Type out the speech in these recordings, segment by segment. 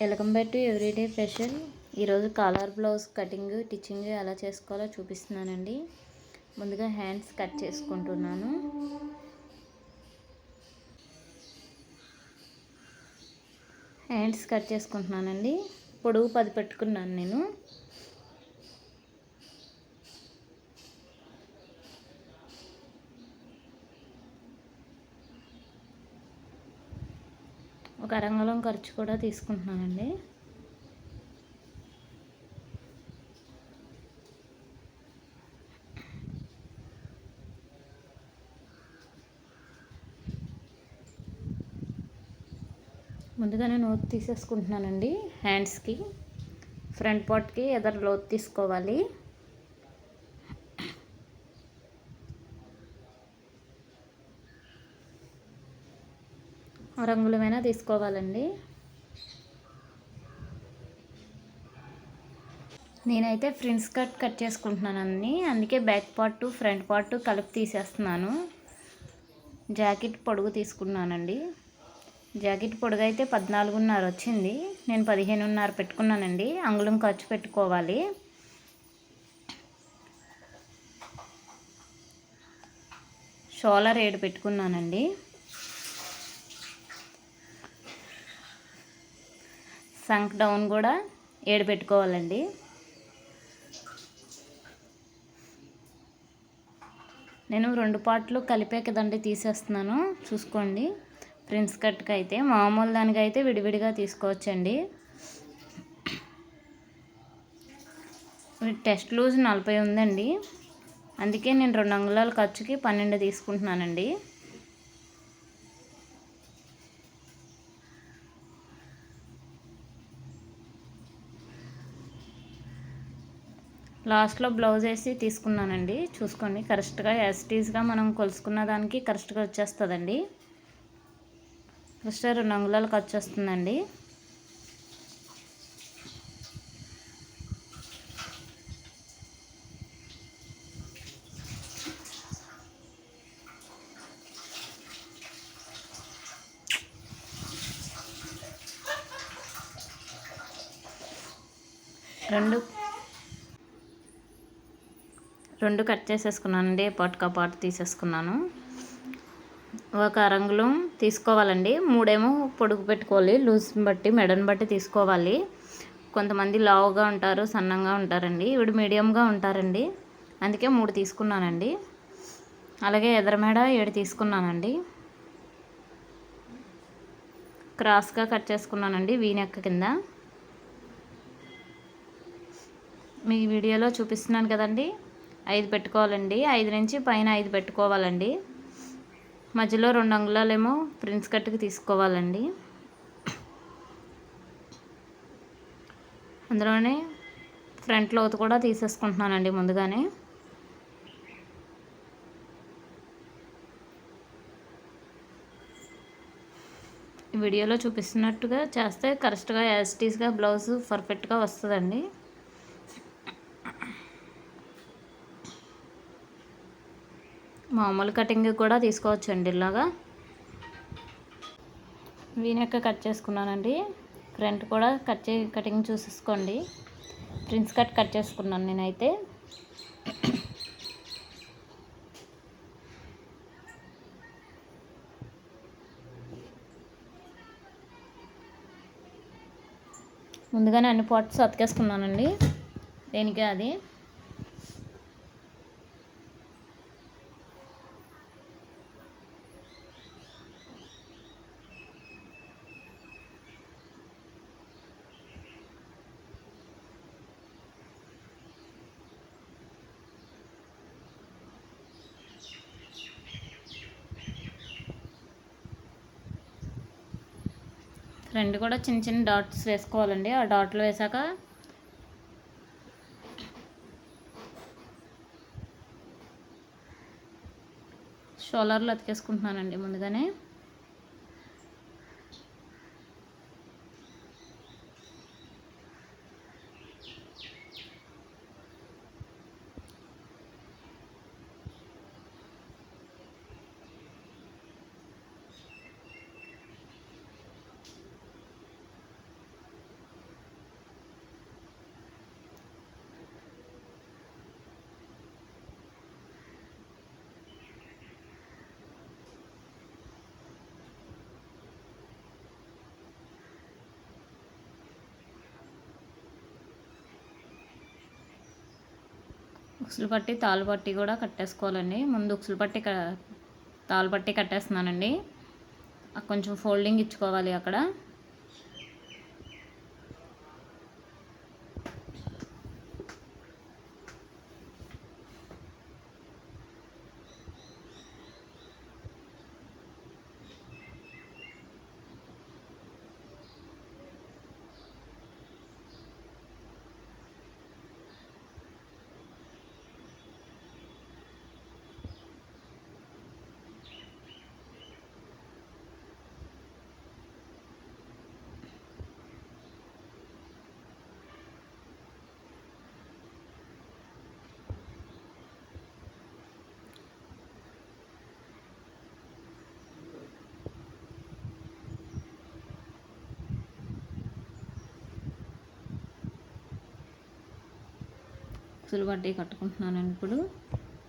Welcome back to everyday fashion ఈరోజు collar blouse cutting stitching ఎలా చేసుకోవాలో చూపిస్తున్నానండి. ముందుగా హ్యాండ్స్ కట్ చేసుకుంటున్నాను. హ్యాండ్స్ కట్ చేసుకుంటున్నానండి. పొడుగు పది పెట్టుకున్నాను నేను. ఒక అరంగలం ఖర్చు కూడా తీసుకుంటున్నానండి. ముందుగా నేను లోతు తీసేసుకుంటున్నానండి హ్యాండ్స్కి ఫ్రంట్ పార్ట్కి ఎదరు లోతు తీసుకోవాలి. తీసుకోవాలండి. నేనైతే ఫ్రిన్స్ కట్ కట్ చేసుకుంటున్నాను అన్ని. అందుకే బ్యాక్ పార్ట్ ఫ్రంట్ పార్ట్ కలిపి తీసేస్తున్నాను. జాకెట్ పొడుగు తీసుకున్నానండి. జాకెట్ పొడుగు అయితే పద్నాలుగున్నర వచ్చింది. నేను పదిహేనున్నర పెట్టుకున్నానండి. అంగుళం ఖర్చు పెట్టుకోవాలి. షోలర్ ఏడు పెట్టుకున్నానండి. సంక్ డౌన్ కూడా ఏడు పెట్టుకోవాలండి నేను రెండు పార్ట్లు కలిపే కదండి తీసేస్తున్నాను. చూసుకోండి. ప్రిన్స్ కట్కి అయితే మామూలు దానికైతే విడివిడిగా తీసుకోవచ్చండి. టెస్ట్ లూజ్ నలభై ఉందండి. అందుకే నేను రెండు అంగుళాల ఖర్చుకి పన్నెండు తీసుకుంటున్నానండి. లాస్ట్లో బ్లౌజ్ వేసి తీసుకున్నానండి. చూసుకోండి కరెక్ట్గా యాసిటీస్గా మనం కొలుసుకున్న దానికి కరెక్ట్గా వచ్చేస్తుందండి. ఫస్ట్ రెండు అంగుళాలకు వచ్చేస్తుందండి. రెండు రెండు కట్ చేసేసుకున్నానండి. పాటుకా పాటు తీసేసుకున్నాను. ఒక రంగులు తీసుకోవాలండి. మూడేమో పొడుగు పెట్టుకోవాలి. లూజ్ బట్టి మెడని బట్టి తీసుకోవాలి. కొంతమంది లావుగా ఉంటారు సన్నంగా ఉంటారండి. ఇవి మీడియంగా ఉంటారండి. అందుకే మూడు తీసుకున్నానండి. అలాగే ఎదరమేడ ఏడు తీసుకున్నానండి. క్రాస్గా కట్ చేసుకున్నానండి వీనెక్క కింద. మీ వీడియోలో చూపిస్తున్నాను కదండి. ఐదు పెట్టుకోవాలండి. ఐదు నుంచి పైన ఐదు పెట్టుకోవాలండి. మధ్యలో రెండు అంగుళాలేమో ప్రిన్స్ కట్కి తీసుకోవాలండి. అందులోనే ఫ్రంట్ లోతు కూడా తీసేసుకుంటున్నానండి ముందుగానే. వీడియోలో చూపిస్తున్నట్టుగా చేస్తే కరెక్ట్గా యాజిటీస్గా బ్లౌజ్ పర్ఫెక్ట్గా వస్తుందండి. మామూలు కటింగ్ కూడా తీసుకోవచ్చండి ఇలాగా. వీనెక్క కట్ చేసుకున్నానండి. ఫ్రంట్ కూడా కట్ చే కటింగ్ చూసేసుకోండి. ప్రిన్స్ కట్ కట్ చేసుకున్నాను నేనైతే. ముందుగానే అన్ని పాట్స్ అతికేసుకున్నానండి. దేనికి అది? రెండు కూడా చిన్న చిన్న డాట్స్ వేసుకోవాలండి. ఆ డాట్లు వేసాక షోలర్లు అతికేసుకుంటున్నానండి ముందుగానే. ఉక్సులు పట్టి తాళ్ళు పట్టి కూడా కట్టేసుకోవాలండి. ముందు ఉక్సులు పట్టి క తాళ్ళు పట్టి కట్టేస్తున్నానండి. కొంచెం ఫోల్డింగ్ ఇచ్చుకోవాలి అక్కడ. ఉక్సులు పట్టి కట్టుకుంటున్నాను ఇప్పుడు.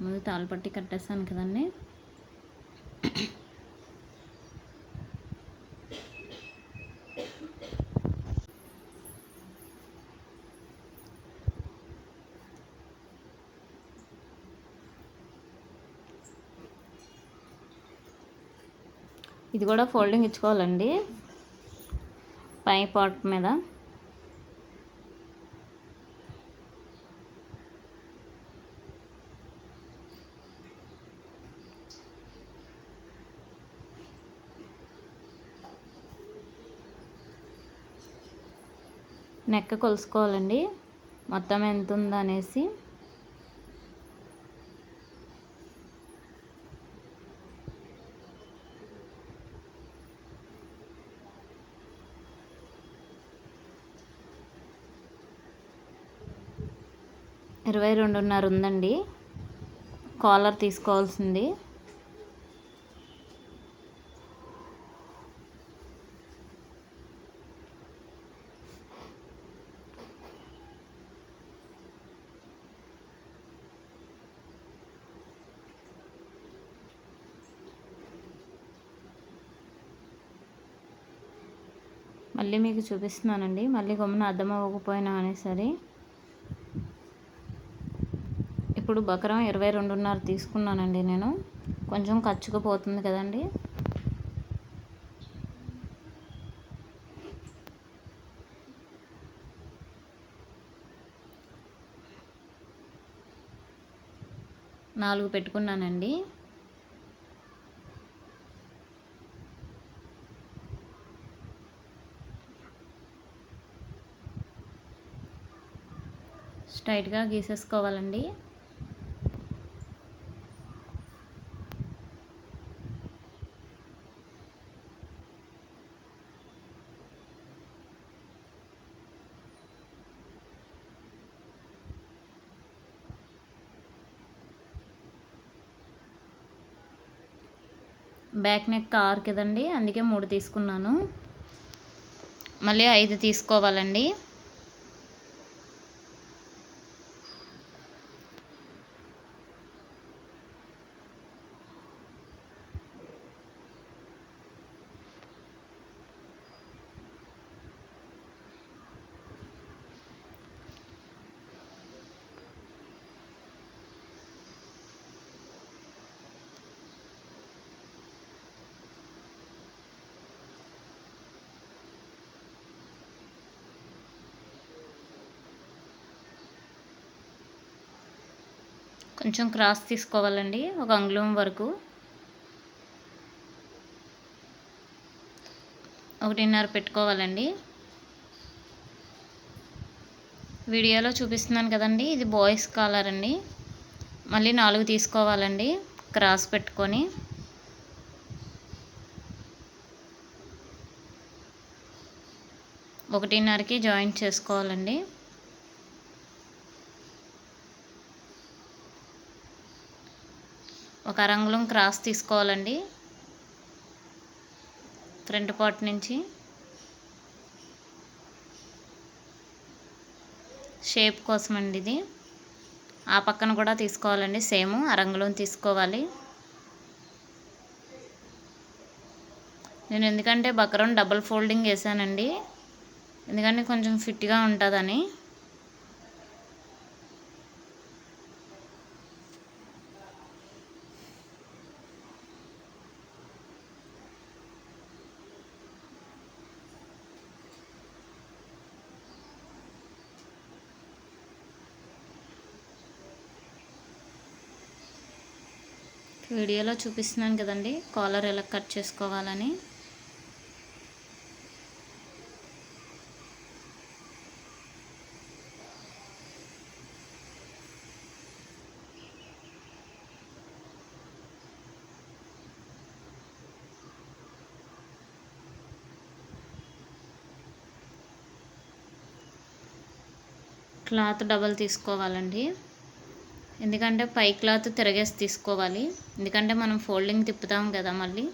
ముందు తాళ్ళపట్టి కట్టేస్తాను కదండి. ఇది కూడా ఫోల్డింగ్ ఇచ్చుకోవాలండి. పై పార్ట్ మీద. నెక్క కొలుసుకోవాలండి. మొత్తం ఎంత ఉందనేసి ఇరవై రెండున్నర ఉందండి. కాలర్ తీసుకోవాల్సింది. మళ్ళీ మీకు చూపిస్తున్నానండి. మళ్ళీ గమ్మున అర్థం అవ్వకపోయినా అనేసరి. ఇప్పుడు బకరం ఇరవై రెండున్నర తీసుకున్నానండి నేను. కొంచెం ఖర్చుకుపోతుంది కదండి. నాలుగు పెట్టుకున్నానండి. స్ట్రైట్గా గీసేసుకోవాలండి. బ్యాక్ నెక్ ఆరు కదండి అందుకే మూడు తీసుకున్నాను. మళ్ళీ ఐదు తీసుకోవాలండి. కొంచెం క్రాస్ తీసుకోవాలండి ఒక అంగుళం వరకు. ఒకటిన్నర పెట్టుకోవాలండి. వీడియోలో చూపిస్తున్నాను కదండి ఇది బాయ్స్ కాలర్ అండి. మళ్ళీ నాలుగు తీసుకోవాలండి క్రాస్ పెట్టుకొని. ఒకటిన్నరకి జాయింట్ చేసుకోవాలండి. ఒక అరంగుళం క్రాస్ తీసుకోవాలండి. ఫ్రంట్ పార్ట్ నుంచి. షేప్ కోసం అండి ఇది. ఆ పక్కన కూడా తీసుకోవాలండి సేమ్ అరంగుళం తీసుకోవాలి. నేను ఎందుకంటే బకరం డబుల్ ఫోల్డింగ్ వేసానండి. ఎందుకంటే కొంచెం ఫిట్గా ఉంటుందని. వీడియోలో చూపిస్తున్నాను కదండి. కాలర్ ఎలా కట్ చేసుకోవాలని. క్లాత్ డబల్ తీసుకోవాలండి. ఎందుకంటే పై క్లాత్ తిరగేసి తీసుకోవాలి. ఎందుకంటే మనం ఫోల్డింగ్ తిప్పుతాం కదా మళ్ళీ.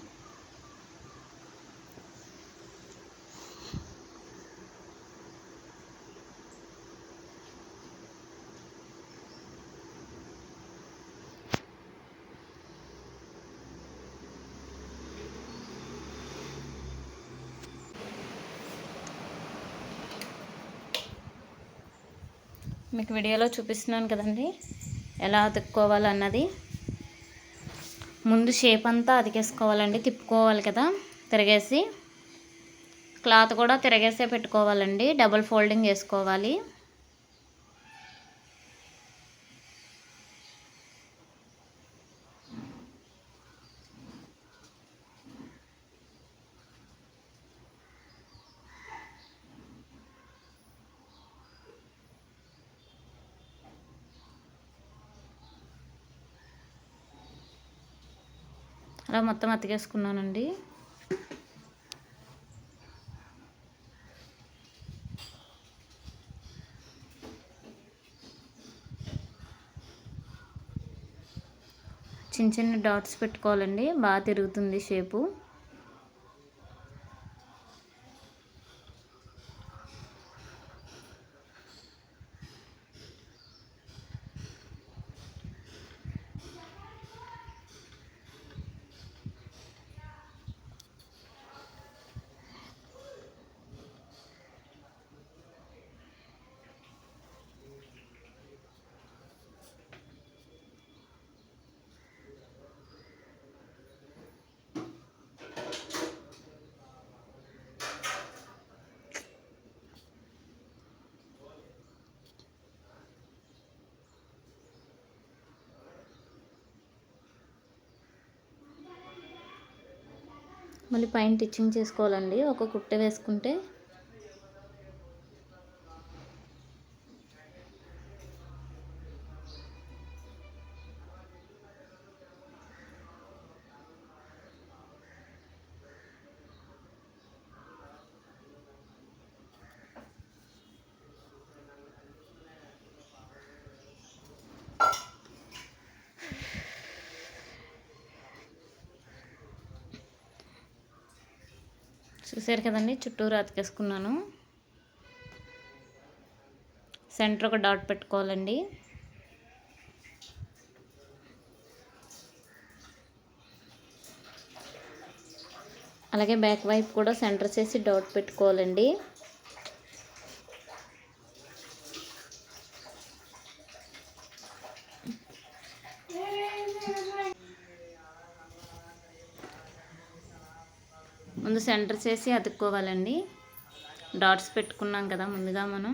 మీకు వీడియోలో చూపిస్తున్నాను కదండి. ఎలా అతుక్కోవాలన్నది. ముందు షేప్ అంతా అతికేసుకోవాలండి. తిప్పుకోవాలి కదా. తిరగేసి క్లాత్ కూడా తిరగేసే పెట్టుకోవాలండి. డబుల్ ఫోల్డింగ్ వేసుకోవాలి అలా మొత్తం అతికేసుకున్నానండి. చిన్న చిన్న డాట్స్ పెట్టుకోవాలండి. బాగా తిరుగుతుంది షేపు. మళ్ళీ పైన టిచ్చింగ్ చేసుకోవాలండి. ఒక కుట్ట వేసుకుంటే చూసారు కదండి చుట్టూరు అతికేసుకున్నాను. సెంటర్ ఒక డాట్ పెట్టుకోవాలండి. అలాగే బ్యాక్ వైపు కూడా సెంటర్ చేసి డాట్ పెట్టుకోవాలండి. ముందు సెంటర్ చేసి అతుక్కోవాలండి. డాట్స్ పెట్టుకున్నాం కదా ముందుగా మనం.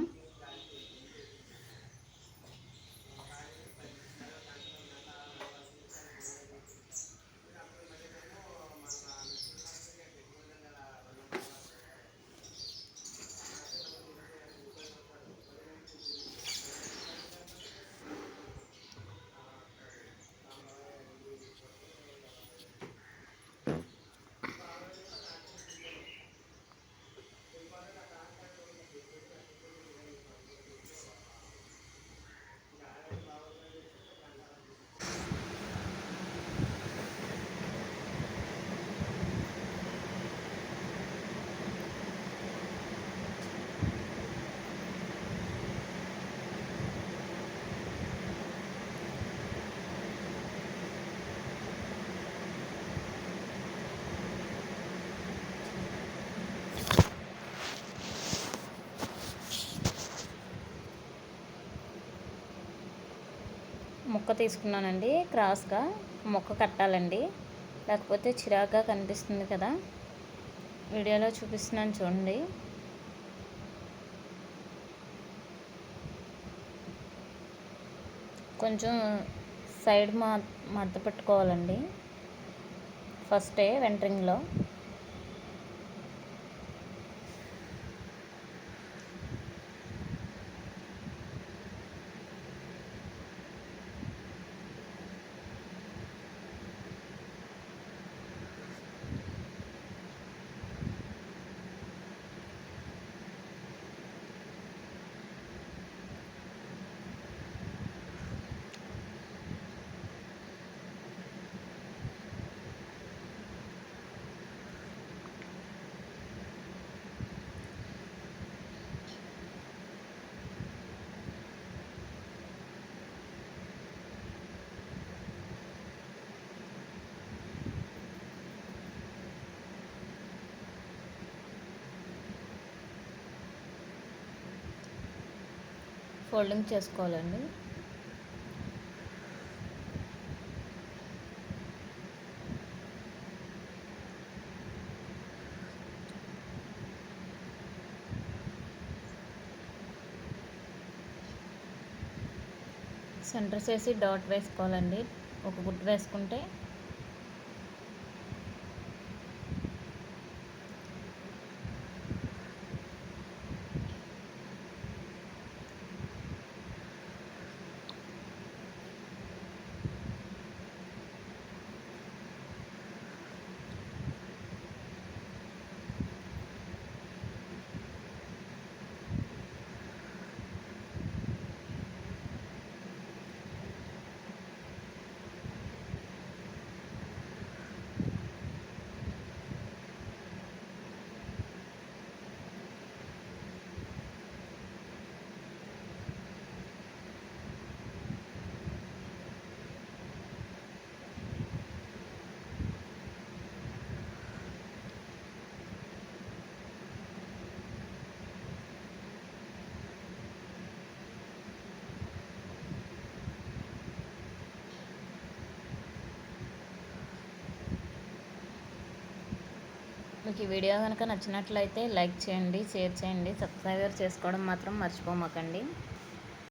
ముక్క తీసుకున్నానండి క్రాస్గా మొక్క కట్టాలండి. లేకపోతే చిరాగ్గా కనిపిస్తుంది కదా. వీడియోలో చూపిస్తున్నాను చూడండి. కొంచెం సైడ్ మా మడత పెట్టుకోవాలండి. ఫస్టే వెంట్రింగ్లో. ఫోల్డింగ్ చేసుకోవాలండి. సెంటర్ చేసి డాట్ వేసుకోవాలండి. ఒక గుట్ వేసుకుంటే మీకు ఈ వీడియో కనుక నచ్చినట్లయితే లైక్ చేయండి షేర్ చేయండి సబ్స్క్రైబర్ చేసుకోవడం మాత్రం మర్చిపోమాకండి.